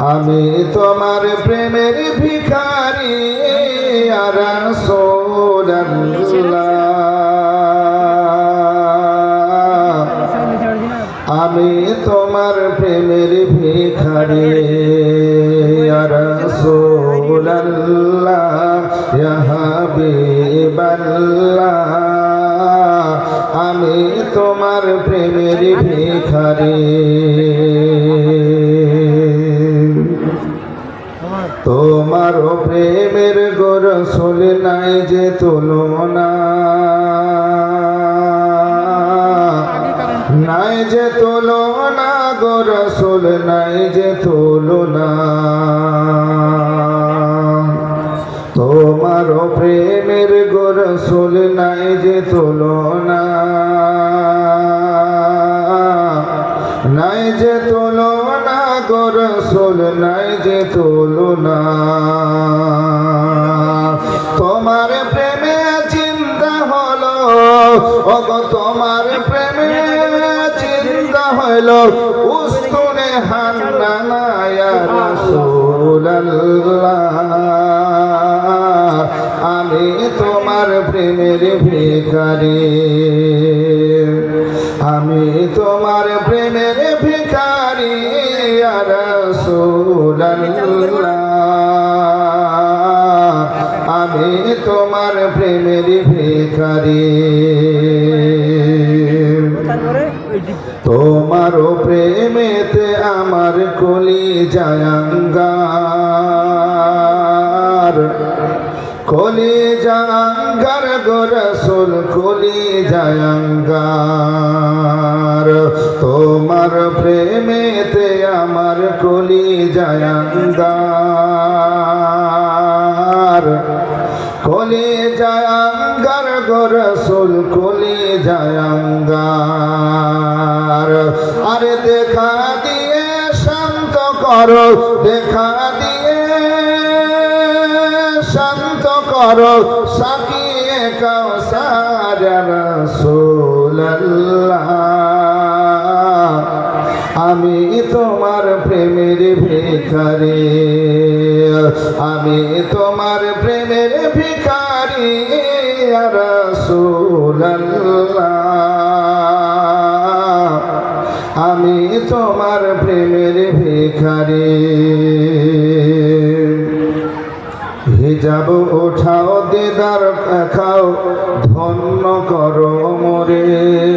আমি তোমার প্রেমের ভিখারি আর আমি তোমার প্রেমের ভিখারি আর আমি তোমার প্রেমের ভিখারি। গোরসুল নাই যে তুলনা। নাই যে তুলনা গোরসুল নাই যে তুলনা। তোমার প্রেমের গোরসুল নাই যে তুলনা। নাই যে তুলনা গোরসুল নাই যে তুলনা। তোমার প্রেমে চিন্তা হলো, ওগো তোমার প্রেমে চিন্তা হলো, উস্তুনে হান্না আমি তোমার প্রেমের ভিখারি। আমি তোমার প্রেমের ভিখারি আমি তোমার প্রেমের ভিখারি। তোমার প্রেমেতে আমার কলি জায়াঙ্গার কলি জাঙ্গার গোরসুল কলি জায়াঙ্গার তোমার প্রেমেতে আমার কলি জায়াঙ্গার কলি জায়াঙ্গার গোরসুল কলি জায়াঙ্গার আরে দেখা দিয়ে শান্ত করো, দেখা দিয়ে শান্ত করো, সাকিয়ে কাউসার রাসূলুল্লাহ। আমি তোমার প্রেমের ভিখারি। আমি তোমার প্রেমের ভিখারি রাসূলুল্লাহ। আমি তোমার প্রেমের ভিখারি। হিজাব ওঠাও, দেদার খাও ধন্য করো মোরে।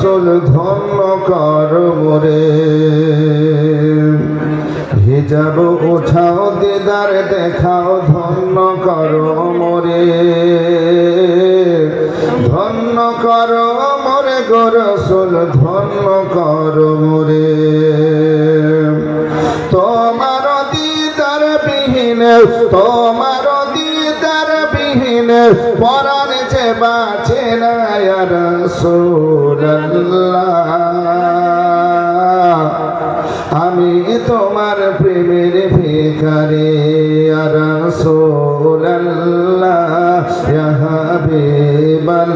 গরসুল ধন্য করো মোরে। হিজাব ওঠাও দেদার, দেখাও ধন্য করো মোরে। ধন্য করো মোরে গরসুল ধন্য করো মোরে। তোমার দিদার বিহীন, তোমার দিদার বিহীন পরাণ যে বাঁচে না আমি তোমার প্রেমের ভিখারি ইয়া হাবিবাল্লাহ।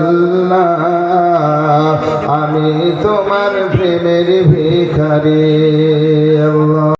আমি তোমার প্রেমের ভিখারি